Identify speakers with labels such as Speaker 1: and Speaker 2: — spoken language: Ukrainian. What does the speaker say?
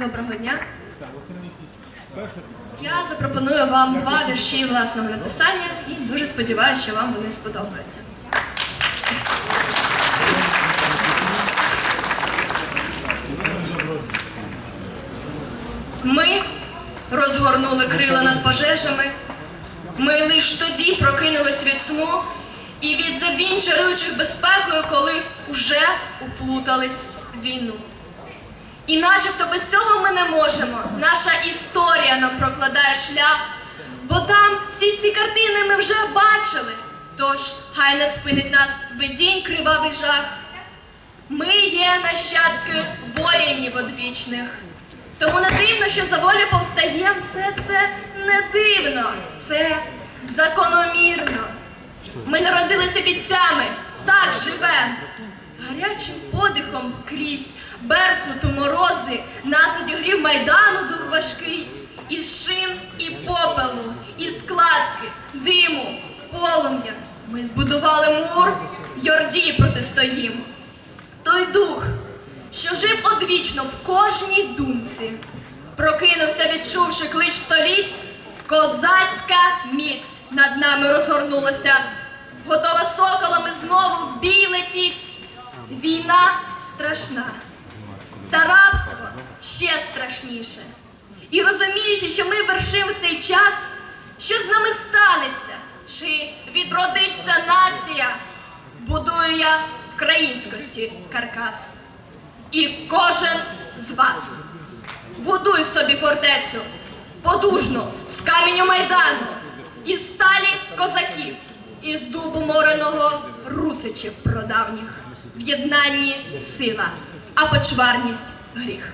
Speaker 1: Доброго дня. Я запропоную вам два вірші власного написання і дуже сподіваюся, що вам вони сподобаються. Ми розгорнули крила над пожежами. Ми лиш тоді прокинулись від сну і від забінь жаруючих безпекою, коли уже уплутались війну. І начебто без цього ми не можемо. Наша історія нам прокладає шлях, бо там всі ці картини ми вже бачили. Тож хай не спинить нас видінь кривавий жах. Ми є нащадки воїнів одвічних. Тому не дивно, що за волю повстає, все це не дивно, це закономірно. Ми народилися бійцями, так живем. Гарячим подихом крізь беркуту морози нас одігрів майдану дух важкий, із шин і попелу, із складки, диму, полум'я. Ми збудували мур, Йордії протистоїмо. Той дух, що жив одвічно в кожній думці, прокинувся, відчувши клич століть, козацька міць над нами розгорнулася, готова соколами страшна, та рабство ще страшніше. І розуміючи, що ми вершимо цей час, що з нами станеться, чи відродиться нація, будую я в країнськості каркас. І кожен з вас. Будуй собі фортецю, подужну з каменю майдану, із сталі козаків, із дубу мореного русичів продавніх, В єднанні сила, а почварність гріх.